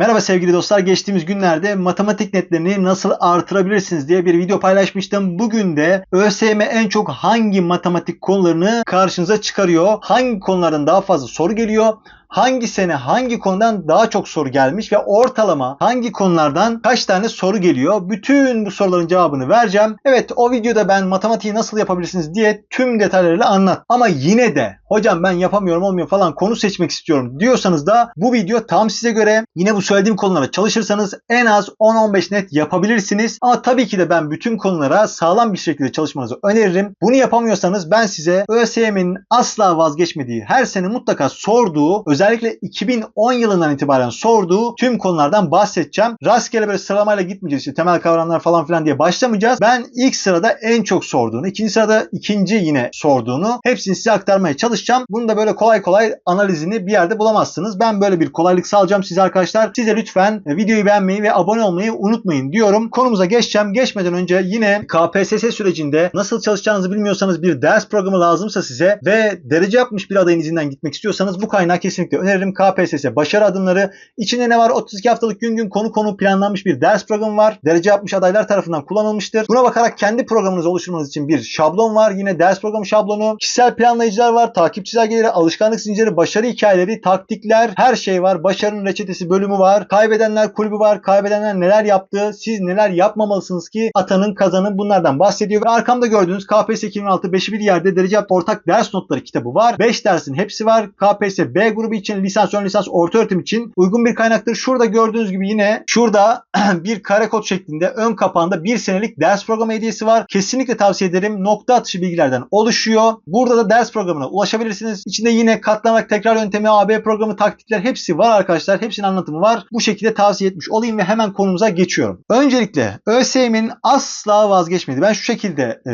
Merhaba sevgili dostlar. Geçtiğimiz günlerde matematik netlerini nasıl artırabilirsiniz diye bir video paylaşmıştım. Bugün de ÖSYM en çok hangi matematik konularını karşınıza çıkarıyor? Hangi konulardan daha fazla soru geliyor? Hangi sene hangi konudan daha çok soru gelmiş ve ortalama hangi konulardan kaç tane soru geliyor? Bütün bu soruların cevabını vereceğim. Evet o videoda ben matematiği nasıl yapabilirsiniz diye tüm detaylarıyla anlat. Ama yine de hocam ben yapamıyorum olmuyor falan konu seçmek istiyorum diyorsanız da bu video tam size göre. Yine bu söylediğim konulara çalışırsanız en az 10-15 net yapabilirsiniz. Ama tabii ki de ben bütün konulara sağlam bir şekilde çalışmanızı öneririm. Bunu yapamıyorsanız ben size ÖSYM'nin asla vazgeçmediği, her sene mutlaka sorduğu, özellikle 2010 yılından itibaren sorduğu tüm konulardan bahsedeceğim. Rastgele böyle sıralamayla gitmeyeceğiz. İşte temel kavramlar falan filan diye başlamayacağız. Ben ilk sırada en çok sorduğunu, ikinci sırada ikinci yine sorduğunu hepsini size aktarmaya çalışacağım. Bunu da böyle kolay kolay analizini bir yerde bulamazsınız. Ben böyle bir kolaylık sağlayacağım size arkadaşlar. Size lütfen videoyu beğenmeyi ve abone olmayı unutmayın diyorum. Konumuza geçeceğim. Geçmeden önce yine KPSS sürecinde nasıl çalışacağınızı bilmiyorsanız bir ders programı lazımsa size ve derece yapmış bir adayın izinden gitmek istiyorsanız bu kaynağı kesinlikle öneririm. KPSS başarı adımları. İçinde ne var? 32 haftalık gün gün konu konu planlanmış bir ders programı var. Derece yapmış adaylar tarafından kullanılmıştır. Buna bakarak kendi programınızı oluşturmanız için bir şablon var. Yine ders programı şablonu. Kişisel planlayıcılar var. Takip çizelgeleri, alışkanlık zinciri, başarı hikayeleri, taktikler, her şey var. Başarının reçetesi bölümü var. Kaybedenler kulübü var. Kaybedenler neler yaptı? Siz neler yapmamalısınız ki atanın kazanın bunlardan bahsediyor. Ve arkamda gördüğünüz KPSS 2016 5'i bir yerde derece ortak ders notları kitabı var. 5 dersin hepsi var. KPSS B grubu için, lisans, ön lisans, orta öğretim için uygun bir kaynaktır. Şurada gördüğünüz gibi yine şurada bir kare kod şeklinde ön kapağında bir senelik ders programı hediyesi var. Kesinlikle tavsiye ederim. Nokta atışı bilgilerden oluşuyor. Burada da ders programına ulaşabilirsiniz. İçinde yine katlanarak tekrar yöntemi, AB programı, taktikler hepsi var arkadaşlar. Hepsinin anlatımı var. Bu şekilde tavsiye etmiş olayım ve hemen konumuza geçiyorum. Öncelikle ÖSYM'in asla vazgeçmedi. Ben şu şekilde e,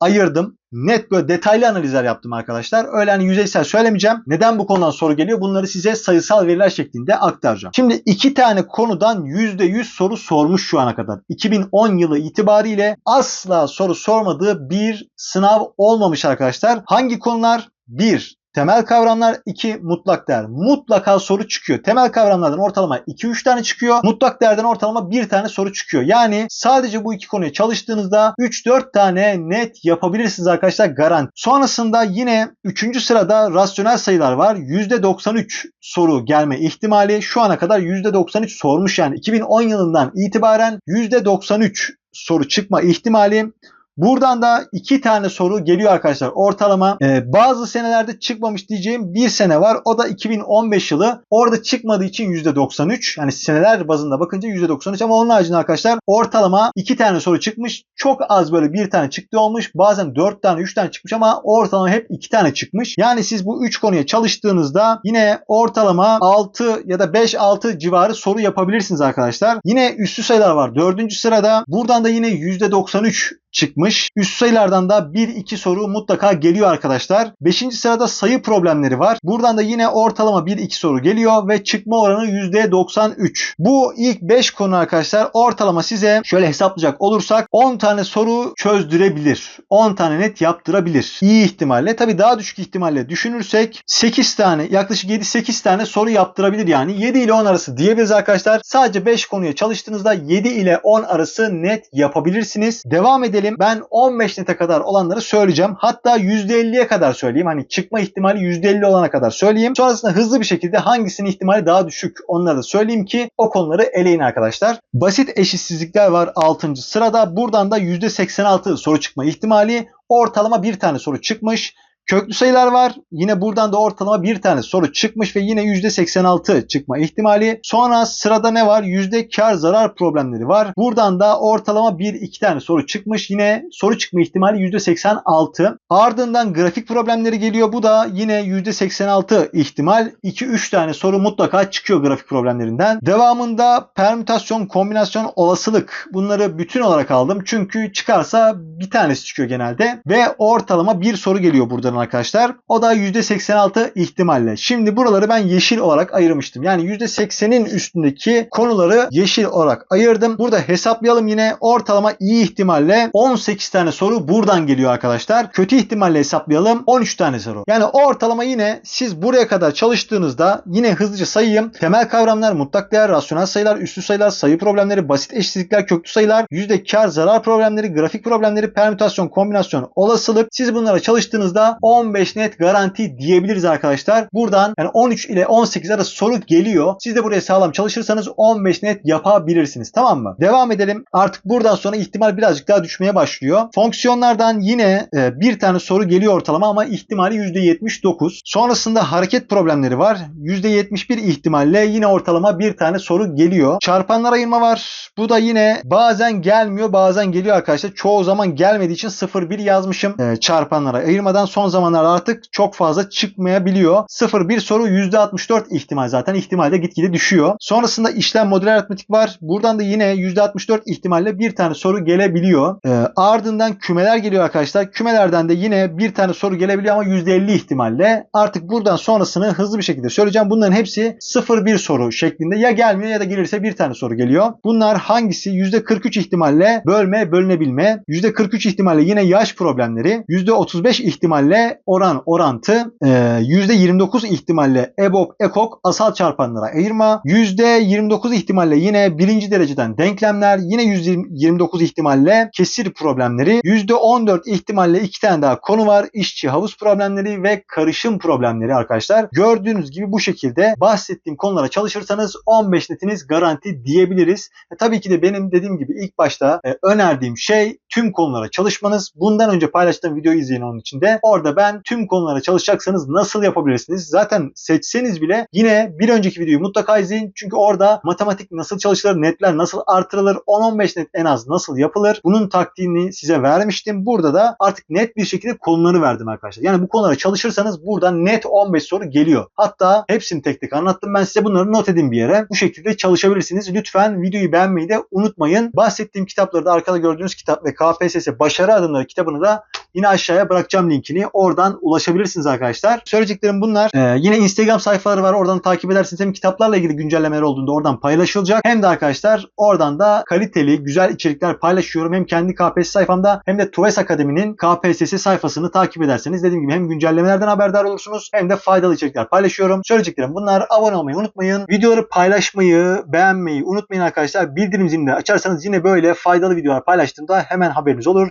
ayırdım net böyle detaylı analizler yaptım arkadaşlar. Öyle hani yüzeysel söylemeyeceğim. Neden bu konudan soru geliyor? Bunları size sayısal veriler şeklinde aktaracağım. Şimdi iki tane konudan %100 soru sormuş şu ana kadar. 2010 yılı itibariyle asla soru sormadığı bir sınav olmamış arkadaşlar. Hangi konular? 1. Temel kavramlar 2 mutlak değer. Mutlaka soru çıkıyor. Temel kavramlardan ortalama 2-3 tane çıkıyor. Mutlak değerden ortalama 1 tane soru çıkıyor. Yani sadece bu iki konuya çalıştığınızda 3-4 tane net yapabilirsiniz arkadaşlar garanti. Sonrasında yine 3. sırada rasyonel sayılar var. %93 soru gelme ihtimali şu ana kadar %93 sormuş yani 2010 yılından itibaren %93 soru çıkma ihtimali Buradan da iki tane soru geliyor arkadaşlar. Ortalama e, bazı senelerde çıkmamış diyeceğim bir sene var. O da 2015 yılı. Orada çıkmadığı için %93. Yani seneler bazında bakınca %93 ama onun haricinde arkadaşlar ortalama iki tane soru çıkmış. Çok az böyle bir tane çıktı olmuş. Bazen dört tane, üç tane çıkmış ama ortalama hep iki tane çıkmış. Yani siz bu üç konuya çalıştığınızda yine ortalama 6 ya da 5-6 civarı soru yapabilirsiniz arkadaşlar. Yine üstü sayılar var. Dördüncü sırada. Buradan da yine %93 çıkmış. Üst sayılardan da 1-2 soru mutlaka geliyor arkadaşlar. 5. sırada sayı problemleri var. Buradan da yine ortalama 1-2 soru geliyor ve çıkma oranı %93. Bu ilk 5 konu arkadaşlar ortalama size şöyle hesaplayacak olursak 10 tane soru çözdürebilir. 10 tane net yaptırabilir. İyi ihtimalle. Tabi daha düşük ihtimalle düşünürsek 8 tane yaklaşık 7-8 tane soru yaptırabilir yani. 7 ile 10 arası diyebiliriz arkadaşlar. Sadece 5 konuya çalıştığınızda 7 ile 10 arası net yapabilirsiniz. Devam edelim. Ben 15 nete kadar olanları söyleyeceğim. Hatta %50'ye kadar söyleyeyim. Hani çıkma ihtimali %50 olana kadar söyleyeyim. Sonrasında hızlı bir şekilde hangisinin ihtimali daha düşük onları da söyleyeyim ki o konuları eleyin arkadaşlar. Basit eşitsizlikler var 6. sırada. Buradan da %86 soru çıkma ihtimali. Ortalama bir tane soru çıkmış. Köklü sayılar var. Yine buradan da ortalama bir tane soru çıkmış ve yine %86 çıkma ihtimali. Sonra sırada ne var? Yüzde kar zarar problemleri var. Buradan da ortalama 1-2 tane soru çıkmış. Yine soru çıkma ihtimali %86. Ardından grafik problemleri geliyor. Bu da yine %86 ihtimal. 2-3 tane soru mutlaka çıkıyor grafik problemlerinden. Devamında permütasyon, kombinasyon, olasılık. Bunları bütün olarak aldım. Çünkü çıkarsa bir tanesi çıkıyor genelde. Ve ortalama bir soru geliyor buradan arkadaşlar. O da %86 ihtimalle. Şimdi buraları ben yeşil olarak ayırmıştım. Yani %80'in üstündeki konuları yeşil olarak ayırdım. Burada hesaplayalım yine ortalama iyi ihtimalle 18 tane soru buradan geliyor arkadaşlar. Kötü ihtimalle hesaplayalım 13 tane soru. Yani ortalama yine siz buraya kadar çalıştığınızda yine hızlıca sayayım. Temel kavramlar, mutlak değer, rasyonel sayılar, üslü sayılar, sayı problemleri, basit eşitsizlikler, köklü sayılar, yüzde kar, zarar problemleri, grafik problemleri, permütasyon, kombinasyon, olasılık. Siz bunlara çalıştığınızda 15 net garanti diyebiliriz arkadaşlar. Buradan yani 13 ile 18 arası soru geliyor. Siz de buraya sağlam çalışırsanız 15 net yapabilirsiniz. Tamam mı? Devam edelim. Artık buradan sonra ihtimal birazcık daha düşmeye başlıyor. Fonksiyonlardan yine e, bir tane soru geliyor ortalama ama ihtimali %79. Sonrasında hareket problemleri var. %71 ihtimalle yine ortalama bir tane soru geliyor. Çarpanlar ayırma var. Bu da yine bazen gelmiyor bazen geliyor arkadaşlar. Çoğu zaman gelmediği için 0-1 yazmışım. E, çarpanlara ayırmadan son zamanlarda artık çok fazla çıkmayabiliyor. 0-1 soru %64 ihtimal zaten. İhtimal de gitgide düşüyor. Sonrasında işlem model aritmetik var. Buradan da yine %64 ihtimalle bir tane soru gelebiliyor. E, ardından kümeler geliyor arkadaşlar. Kümelerden de yine bir tane soru gelebiliyor ama %50 ihtimalle. Artık buradan sonrasını hızlı bir şekilde söyleyeceğim. Bunların hepsi 0-1 soru şeklinde. Ya gelmiyor ya da gelirse bir tane soru geliyor. Bunlar hangisi? %43 ihtimalle bölme, bölünebilme. %43 ihtimalle yine yaş problemleri. %35 ihtimalle oran, orantı. E, %29 ihtimalle EBOB, EKOK, asal çarpanlara ayırma. %29 ihtimalle yine birinci dereceden denklemler. Yine %29 ihtimalle kesir problemleri. %14 ihtimalle iki tane daha konu var. İşçi havuz problemleri ve karışım problemleri arkadaşlar. Gördüğünüz gibi bu şekilde bahsettiğim konulara çalışırsanız 15 netiniz garanti diyebiliriz. E, tabii ki de benim dediğim gibi ilk başta e, önerdiğim şey tüm konulara çalışmanız. Bundan önce paylaştığım videoyu izleyin onun içinde. Orada ben tüm konulara çalışacaksanız nasıl yapabilirsiniz? Zaten seçseniz bile yine bir önceki videoyu mutlaka izleyin. Çünkü orada matematik nasıl çalışılır, netler nasıl artırılır, 10-15 net en az nasıl yapılır? Bunun taktiğini size vermiştim. Burada da artık net bir şekilde konuları verdim arkadaşlar. Yani bu konulara çalışırsanız buradan net 15 soru geliyor. Hatta hepsini tek tek anlattım. Ben size bunları not edin bir yere. Bu şekilde çalışabilirsiniz. Lütfen videoyu beğenmeyi de unutmayın. Bahsettiğim kitapları da arkada gördüğünüz kitap ve KPSS Başarı Adımları kitabını da Yine aşağıya bırakacağım linkini. Oradan ulaşabilirsiniz arkadaşlar. Söyleyeceklerim bunlar. Ee, yine Instagram sayfaları var. Oradan takip edersiniz. Hem kitaplarla ilgili güncellemeler olduğunda oradan paylaşılacak. Hem de arkadaşlar oradan da kaliteli, güzel içerikler paylaşıyorum. Hem kendi KPSS sayfamda hem de Tuves Akademi'nin KPSS sayfasını takip ederseniz dediğim gibi hem güncellemelerden haberdar olursunuz hem de faydalı içerikler paylaşıyorum. Söyleyeceklerim bunlar. Abone olmayı unutmayın. Videoları paylaşmayı, beğenmeyi unutmayın arkadaşlar. Bildirim zilini açarsanız yine böyle faydalı videolar paylaştığımda hemen haberiniz olur.